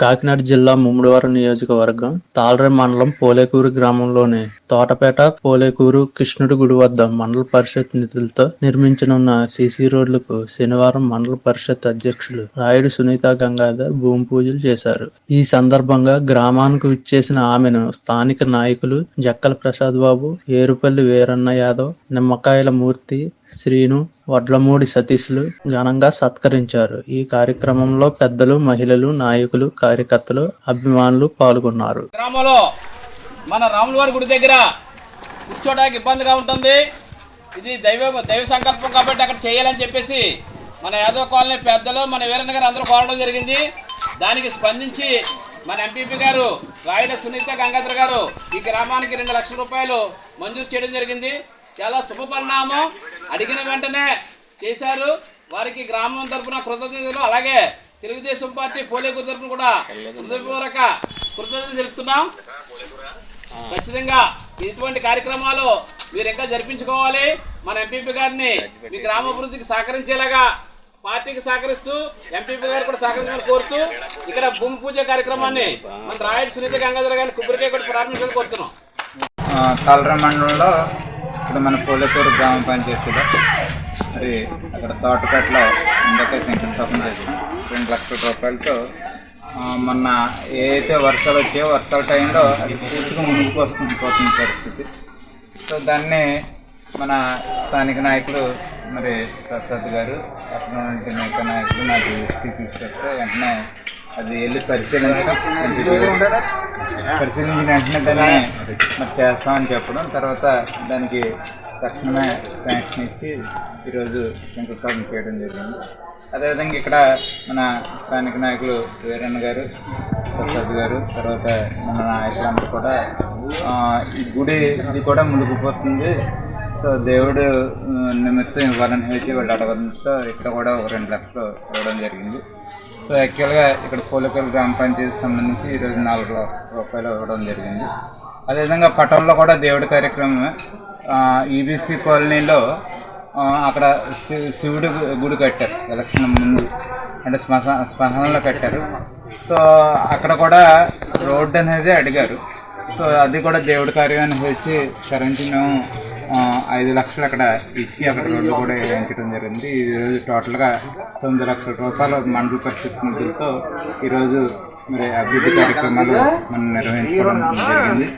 కాకినాడ జిల్లా ముమ్మడివరం నియోజకవర్గం తాళ్రే మండలం పోలేకూరు గ్రామంలోని తోటపేట పోలేకూరు కృష్ణుడి గుడి వద్ద మండల పరిషత్ నిధులతో నిర్మించనున్న సీసీ రోడ్లకు శనివారం మండల పరిషత్ అధ్యక్షులు రాయుడు సునీత గంగాధర్ భూమి పూజలు చేశారు. ఈ సందర్భంగా గ్రామానికి విచ్చేసిన ఆమెను స్థానిక నాయకులు జక్కల ప్రసాద్ బాబు ఏరుపల్లి వీరన్న యాదవ్ నిమ్మకాయల మూర్తి శ్రీను వడ్లమూడి సతీష్లు ఘనంగా సత్కరించారు. ఈ కార్యక్రమంలో పెద్దలు మహిళలు నాయకులు కార్యకర్తలు అభిమానులు పాల్గొన్నారు. గ్రామంలో మన రాములవారి గుడి దగ్గర కూర్చోడానికి ఇబ్బందిగా ఉంటుంది. ఇది దైవ దైవ సంకల్పం కాబట్టి అక్కడ చేయాలని చెప్పేసి మన యాదవ్ కాలనీ పెద్దలు మన వీరన్న గారు అందరూ కోరడం జరిగింది. దానికి స్పందించి మన ఎంపీపీ గారు రాయుడు సునీత గంగాధర్ గారు ఈ గ్రామానికి రెండు లక్షల రూపాయలు మంజూరు చేయడం జరిగింది. చాలా శుభ పరిణామం. అడిగిన వెంటనే చేశారు. వారికి గ్రామం తరపున కృతజ్ఞతలు. అలాగే తెలుగుదేశం పార్టీ పోలేకు తరఫున కూడా హృదయపూర్వక కృతజ్ఞతలు తెలుపుతున్నాం. ఖచ్చితంగా ఇటువంటి కార్యక్రమాలు మీరు ఇంకా జరిపించుకోవాలి. మన ఎంపీపీ గారిని మీ గ్రామాభివృద్ధికి సహకరించేలాగా పార్టీకి సహకరిస్తూ ఎంపీపీ గారు కూడా సహకరించాలని కోరుతూ ఇక్కడ భూమి పూజ కార్యక్రమాన్ని మన రాయుడు సునీత గంగాధర గారిని కొబ్బరికాయ కూడా ప్రారంభించాలని కోరుతున్నాం. తలర మండలంలో ఇక్కడ మన పోలేకూరు గ్రామ పంచాయతీలో మరి అక్కడ తోటపేటలో ఇందాక శంకుస్థాపన చేసాం రెండు లక్షల రూపాయలతో మొన్న ఏదైతే వర్షాలు వచ్చాయో వర్షాల టైంలో అది పూర్తిగా ముందుకు వస్తుంది పోతున్న పరిస్థితి. సో దాన్ని మన స్థానిక నాయకులు మరి ప్రసాద్ గారు అక్కడ ఉన్నటువంటి నాయకులు నాకు దృష్టికి తీసుకొస్తే వెంటనే అది వెళ్ళి పరిశీలించడం పరిశీలించిన వెంటనే దాన్ని మరి చేస్తామని చెప్పడం. తర్వాత దానికి తక్షణమే శాంక్షన్ ఇచ్చి ఈరోజు శంకుస్థాపన చేయడం జరిగింది. అదేవిధంగా ఇక్కడ మన స్థానిక నాయకులు వీరన్న గారు ప్రసాద్ గారు తర్వాత మన నాయకులందరూ కూడా ఈ గుడి ఇది కూడా మునిగిపోతుంది. సో దేవుడు నిమిత్తం ఇవ్వాలని చెప్పి వాళ్ళు అడగడంతో ఇక్కడ కూడా ఒక రెండు లక్షలు ఇవ్వడం జరిగింది. సో యాక్చువల్గా ఇక్కడ పోలికల్ గ్రామ పంచాయతీ సంబంధించి ఈరోజు నాలుగు రూపాయలు ఇవ్వడం జరిగింది. అదేవిధంగా పట్టణంలో కూడా దేవుడి కార్యక్రమం ఈబీసీ కాలనీలో అక్కడ శి- గుడి కట్టారు. ఎలక్షన్ ముందు అంటే శ్మశా శ్మశానంలో కట్టారు. సో అక్కడ కూడా రోడ్డు అనేది అడిగారు. సో అది కూడా దేవుడి కార్యాన్ని వచ్చి కరెంట్ మేము ఐదు లక్షలు అక్కడ ఇచ్చి అక్కడ రోడ్లు కూడా వేయించడం జరిగింది. ఈరోజు టోటల్గా తొమ్మిది లక్షల రూపాయలు మండల పరిస్థితి నిధులతో ఈరోజు మరి అభివృద్ధి కార్యక్రమాలు మనం నిర్వహించుకోవడం జరిగింది.